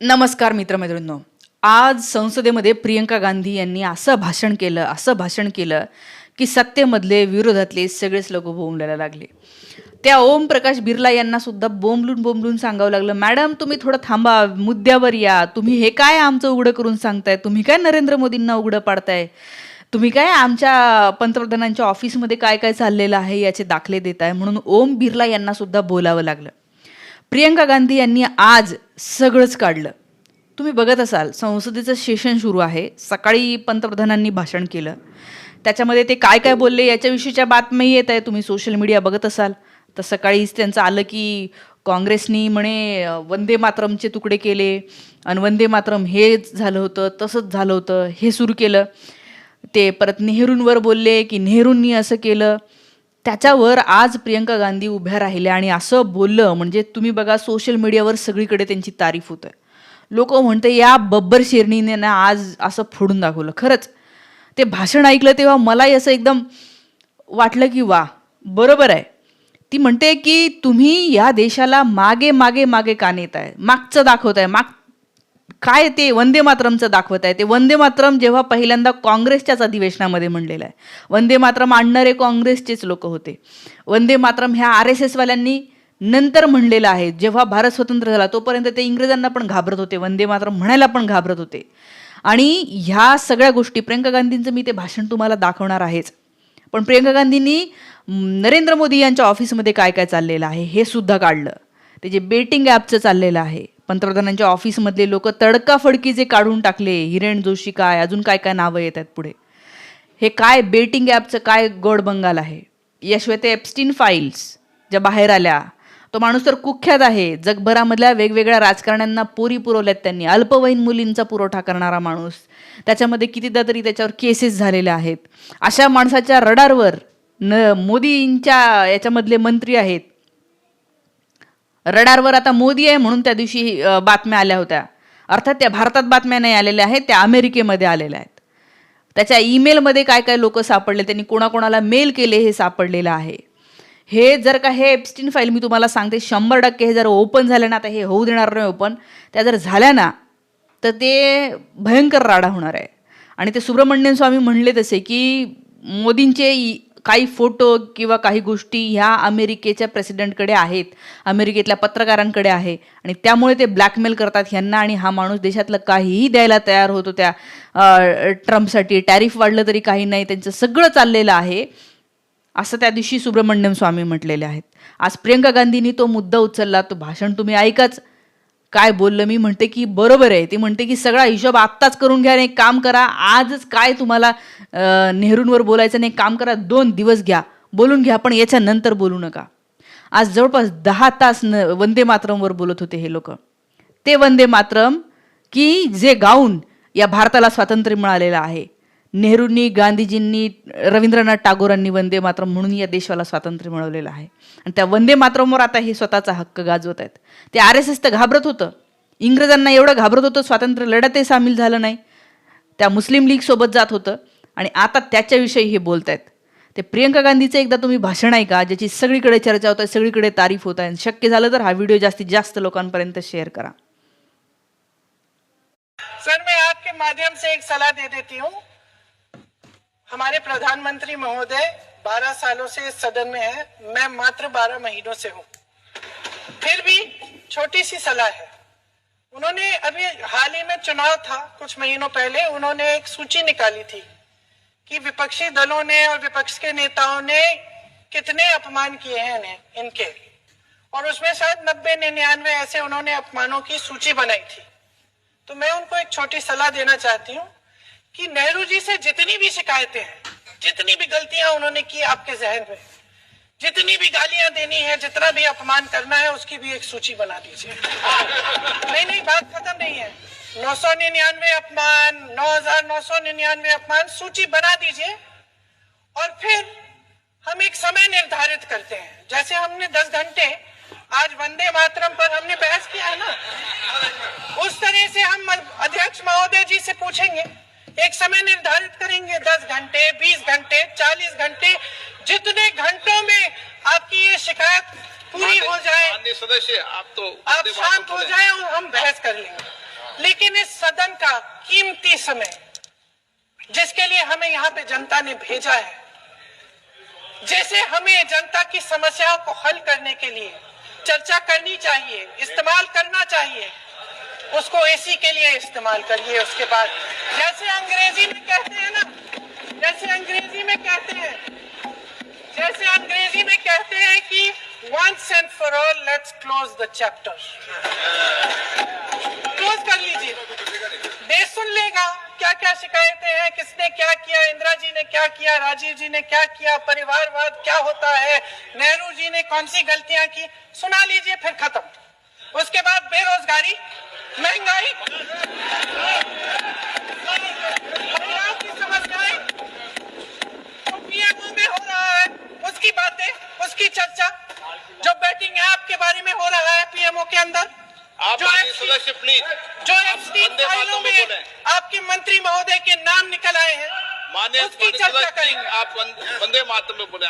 नमस्कार मित्रमैत्रिणींनो. आज संसदेमध्ये प्रियंका गांधी यांनी असं भाषण केलं असं भाषण केलं की सत्तेमधले विरोधातले सगळेच लोक बोंबलायला लागले. त्या ओम प्रकाश बिर्ला यांना सुद्धा बोंबलून बोंबलून सांगावं लागलं मॅडम तुम्ही थोडं थांबा मुद्द्यावर या. तुम्ही हे काय आमचं उघडं करून सांगताय? तुम्ही काय नरेंद्र मोदींना उघडं पाडताय? तुम्ही काय आमच्या पंतप्रधानांच्या ऑफिसमध्ये काय काय चाललेलं आहे याचे दाखले देत आहे म्हणून ओम बिर्ला यांना सुद्धा बोलावं लागलं. प्रियंका गांधी यांनी आज सगळंच काढलं. तुम्ही बघत असाल संसदेचं सेशन सुरू आहे. सकाळी पंतप्रधानांनी भाषण केलं. त्याच्यामध्ये ते काय काय बोलले याच्याविषयीच्या बातम्या येत आहे तुम्ही सोशल मीडिया बघत असाल. तर सकाळीच त्यांचं आलं की काँग्रेसनी म्हणे वंदे मातरमचे तुकडे केले. आणि वंदे मातरम हे झालं होतं तसंच झालं होतं हे सुरू केलं. ते परत नेहरूंवर बोलले की नेहरूंनी असं केलं. त्याच्यावर आज प्रियंका गांधी उभ्या राहिल्या आणि असं बोललं म्हणजे तुम्ही बघा सोशल मीडियावर सगळीकडे त्यांची तारीफ होत आहे लोक म्हणते या बब्बर शेरणीने ना आज असं फोडून दाखवलं. खरंच ते भाषण ऐकलं तेव्हा मलाही असं एकदम वाटलं की वा बरोबर आहे. ती म्हणते की तुम्ही या देशाला मागे मागे मागे का नेत आहे मागचं दाखवत आहे माग काय ते वंदे मातरमचं दाखवत आहे? ते वंदे मातरम जेव्हा पहिल्यांदा काँग्रेसच्याच अधिवेशनामध्ये म्हणलेलं आहे. वंदे मातरम आणणारे काँग्रेसचेच लोक होते. वंदे मातरम ह्या आर एस एसवाल्यांनी नंतर म्हणलेलं आहे. जेव्हा भारत स्वतंत्र झाला तोपर्यंत ते इंग्रजांना पण घाबरत होते. वंदे मातरम म्हणायला पण घाबरत होते. आणि ह्या सगळ्या गोष्टी प्रियंका गांधींचं मी ते भाषण तुम्हाला दाखवणार आहेच. पण प्रियंका गांधींनी नरेंद्र मोदी यांच्या ऑफिसमध्ये काय काय चाललेलं आहे हे सुद्धा काढलं. ते जे बेटिंग ॲपचं चाललेलं आहे पंतप्रधानांच्या ऑफिसमधले लोक तडकाफडकी जे काढून टाकले हिरेन जोशी काय अजून काय काय नावं येत आहेत पुढे. हे काय बेटिंग ॲपचं काय गोड बंगाल आहे? याशिवाय ते एप्स्टीन फाईल्स ज्या बाहेर आल्या तो माणूस तर कुख्यात आहे. जगभरामधल्या वेगवेगळ्या राजकारण्यांना पोरी पुरवल्यात त्यांनी. अल्पवयीन मुलींचा पुरवठा करणारा माणूस. त्याच्यामध्ये कितीदा तरी त्याच्यावर केसेस झालेल्या आहेत. अशा माणसाच्या रडारवर न मोदींच्या याच्यामधले मंत्री आहेत. रडारवर आता मोदी आहे म्हणून त्या दिवशी बातम्या आल्या होत्या. अर्थात त्या भारतात बातम्या नाही आलेल्या आहेत त्या अमेरिकेमध्ये आलेल्या आहेत. त्याच्या ईमेलमध्ये काय काय लोक सापडले त्यांनी कोणाकोणाला मेल केले हे सापडलेलं आहे. हे जर का हे एप्स्टीन फाईल मी तुम्हाला सांगते शंभर टक्के हे जर ओपन झालं ना आता हे होऊ देणार नाही ओपन. त्या जर झाल्या ना तर ते भयंकर राडा होणार आहे. आणि ते सुब्रमण्यन स्वामी म्हणले तसे की मोदींचे काही फोटो किंवा काही गोष्टी ह्या अमेरिकेच्या प्रेसिडेंटकडे आहेत अमेरिकेतल्या पत्रकारांकडे आहे आणि त्यामुळे ते ब्लॅकमेल करतात ह्यांना आणि हा माणूस देशातलं काहीही द्यायला तयार होतो त्या ट्रम्पसाठी. टॅरिफ वाढलं तरी काही नाही त्यांचं सगळं चाललेलं आहे. असं त्या दिवशी सुब्रमण्यम स्वामी म्हटलेले आहेत. आज प्रियंका गांधींनी तो मुद्दा उचलला तो भाषण तुम्ही ऐकाच. काय बोललं मी? म्हणते की बरोबर आहे. ती म्हणते की सगळा हिशोब आत्ताच करून घ्या आणि एक काम करा. आजच काय तुम्हाला नेहरूंवर बोलायचं नाही काम करा. दोन दिवस घ्या. बोलून घ्या पण याच्या नंतर बोलू नका. आज जवळपास दहा तास न वंदे मातरमवर बोलत होते हे लोक. ते वंदे मातरम की जे गाऊन या भारताला स्वातंत्र्य मिळालेलं आहे. नेहरूंनी गांधीजींनी रवींद्रनाथ टागोरांनी वंदे मातरम म्हणून या देशाला स्वातंत्र्य मिळवलेलं आहे. आणि त्या वंदे मातरमवर आता हे स्वतःचा हक्क गाजवत आहेत. ते आर एस एस तर घाबरत होतं. इंग्रजांना एवढं घाबरत होतं स्वातंत्र्य लढतही सामील झालं नाही. त्या मुस्लिम लीग सोबत जात होतं. आणि आता त्याच्याविषयी हे बोलत आहेत ते प्रियंका गांधीचं एकदा तुम्ही भाषण आहे का ज्याची सगळीकडे चर्चा होत आहे सगळीकडे तारीफ होत आहे. शक्य झालं तर हा व्हिडिओ जास्तीत जास्त लोकांपर्यंत शेअर करा. सर मैं आपके माध्यम से एक सलाह दे देती हूँ. हमारे प्रधानमंत्री महोदय 12 सालों से सदन में है। मैं मात्र 12 महीनों से हूँ। फिर भी छोटी सी सलाह है। उन्होंने अभी हाल ही में चुनाव था, कुछ महीनों पहले उन्होंने एक सूची निकाली थी कि विपक्षी दलों ने और विपक्ष के नेताओं ने कितने अपमान किए हैं इनके। और उसमें शायद नब्बे निन्यानवे ऐसे उन्होंने अपमानों की सूची बनाई थी। तो मैं उनको एक छोटी सलाह देना चाहती हूँ कि नेहरू जी से जितनी भी शिकायतें हैं, जितनी भी गलतियाँ उन्होंने की आपके जहन में जितनी भी गालियाँ देनी है, जितना भी अपमान करना है, उसकी भी एक सूची बना दीजिए। नहीं नहीं, बात खत्म नहीं है। नौ सौ निन्यानवे अपमान, नौ हज़ार नौ सौ निन्यानवे अपमान, सूची बना दीजिए। और फिर हम एक समय निर्धारित करते हैं। जैसे हमने दस घंटे, आज वंदे मातरम पर हमने बहस किया है ना? उस तरह से हम अध्यक्ष महोदय जी से पूछेंगे। एक समय निर्धारित करेंगे दस घंटे बीस घंटे चालीस घंटे जितने घंटों में आपकी ये शिकायत पूरी हो जाए सदस्य आप तो आप शांत हो जाए और हम बहस कर लेंगे लेकिन इस सदन का कीमती समय जिसके लिए हमें यहाँ पे जनता ने भेजा है जैसे हमें जनता की समस्याओं को हल करने के लिए चर्चा करनी चाहिए इस्तेमाल करना चाहिए उसको एसी के लिए इस्तेमाल करिए उसके बाद जैसे अंग्रेज़ी में कहते हैं ना, जैसे अंग्रेज़ी में कहते हैं, जैसे अंग्रेज़ी में कहते हैं कि once and for all let's close the chapter close कर लीजिए। देश सुन लेगा, क्या क्या शिकायतें हैं, किसने क्या किया, इंदिरा जी ने क्या किया, राजीव जी ने क्या किया, परिवारवाद क्या होता है, नेहरू जी ने कौन सी गलतियाँ की, सुना लीजिए फिर खत्म। उसके बाद बेरोजगारी, महँगाई महिलाओं की समस्याएँ पीएमओ में हो रहा है उसकी बातें उसकी चर्चा जो बैटिंग ऐप के बारे में हो पीएमओ के अंदर आप जो सदस्य प्लीज़ जो फाइलों में। आपके मंत्री महोदय के नाम निकल आए हैं मान्य उसकी चर्चा करेंगे आप वंदे मातम में बोले